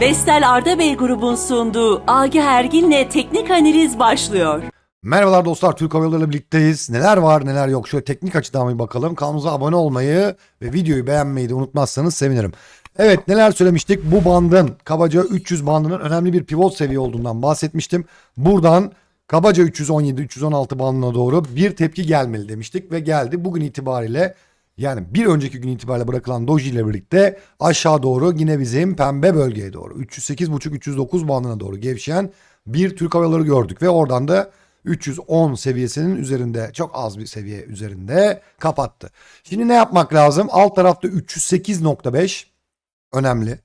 Vestel Arda Bey grubun sunduğu Agi Ergin'le Teknik Analiz başlıyor. Merhabalar dostlar Türk Hava Yolları'yla birlikteyiz. Neler var neler yok şöyle teknik açıdan bir bakalım. Kanalımıza abone olmayı ve videoyu beğenmeyi de unutmazsanız sevinirim. Evet neler söylemiştik bu bandın kabaca 300 bandının önemli bir pivot seviye olduğundan bahsetmiştim. Buradan kabaca 317-316 bandına doğru bir tepki gelmeli demiştik ve geldi. Bugün itibariyle yani bir önceki gün itibariyle bırakılan doji ile birlikte aşağı doğru yine bizim pembe bölgeye doğru 308.5-309 bandına doğru gevşeyen bir Türk Hava Yolları gördük ve oradan da 310 seviyesinin üzerinde çok az bir seviye üzerinde kapattı. Şimdi ne yapmak lazım? Alt tarafta 308.5 önemli.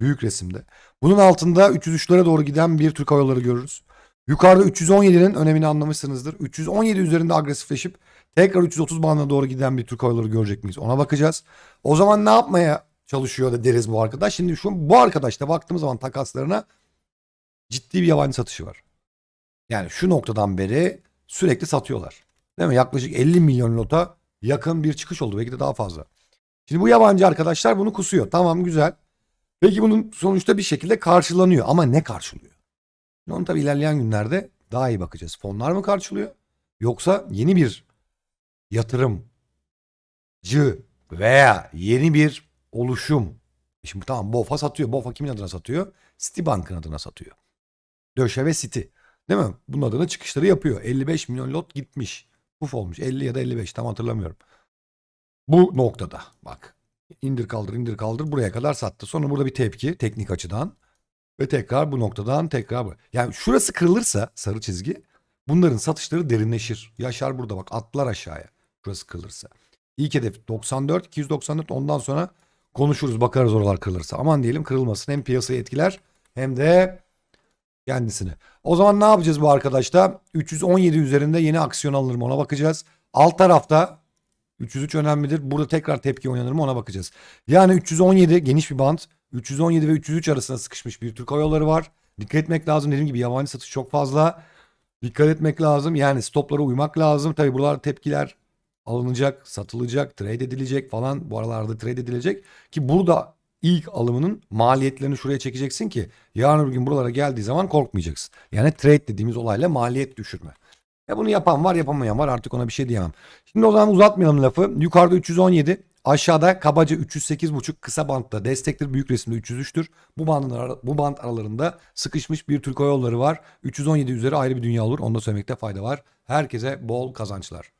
Büyük resimde. Bunun altında 303'lere doğru giden bir Türk Hava Yolları görürüz. Yukarıda 317'nin önemini anlamışsınızdır. 317 üzerinde agresifleşip tekrar 330 bandına doğru giden bir Türk Hava görecek miyiz? Ona bakacağız. O zaman ne yapmaya çalışıyor da deriz bu arkadaş? Şimdi şu bu arkadaşta baktığımız zaman takaslarına ciddi bir yabancı satışı var. Yani şu noktadan beri sürekli satıyorlar. Değil mi? Yaklaşık 50 milyon lota yakın bir çıkış oldu. Belki de daha fazla. Şimdi bu yabancı arkadaşlar bunu kusuyor. Tamam güzel. Peki bunun sonuçta bir şekilde karşılanıyor. Ama ne karşılıyor? Şimdi Onu tabii ilerleyen günlerde daha iyi bakacağız. Fonlar mı karşılıyor? Yoksa yeni bir yatırımcı veya yeni bir oluşum. Şimdi tamam BOFA satıyor. BOFA kimin adına satıyor? Citibank'ın adına satıyor. Döşe ve City. Değil mi? Bunun adına çıkışları yapıyor. 55 milyon lot gitmiş. Puf olmuş. 50 ya da 55 tam hatırlamıyorum. Bu noktada bak. indir kaldır indir kaldır buraya kadar sattı. Sonra burada bir tepki teknik açıdan. Ve tekrar bu noktadan tekrar bu. Yani şurası kırılırsa sarı çizgi bunların satışları derinleşir. Yaşar burada bak atlar aşağıya. Şurası kırılırsa. İlk hedef 94 294 ondan sonra konuşuruz bakarız oralar kırılırsa. Aman diyelim kırılmasın hem piyasayı etkiler hem de kendisini. O zaman ne yapacağız bu arkadaşta? 317 üzerinde yeni aksiyon alınır mı ona bakacağız. Alt tarafta 303 önemlidir. Burada tekrar tepki oynanır mı ona bakacağız. Yani 317 geniş bir band. 317 ve 303 arasında sıkışmış bir Türk Hava Yolları var. Dikkat etmek lazım. Dediğim gibi yabancı satış çok fazla. Dikkat etmek lazım. Yani stoplara uymak lazım. Tabii buralar tepkiler alınacak, satılacak, trade edilecek falan. Bu aralarda trade edilecek. Ki burada ilk alımının maliyetlerini şuraya çekeceksin ki yarın bir gün buralara geldiği zaman korkmayacaksın. Yani trade dediğimiz olayla maliyet düşürme. Ya bunu yapan var yapamayan var artık ona bir şey diyemem. Şimdi o zaman uzatmayalım lafı. Yukarıda 317 aşağıda kabaca 308.5 kısa bantta destektir. Büyük resimde 303'tür. Bu bandın bu band aralarında sıkışmış bir Türk Yolları var. 317 üzeri ayrı bir dünya olur. Onu da söylemekte fayda var. Herkese bol kazançlar.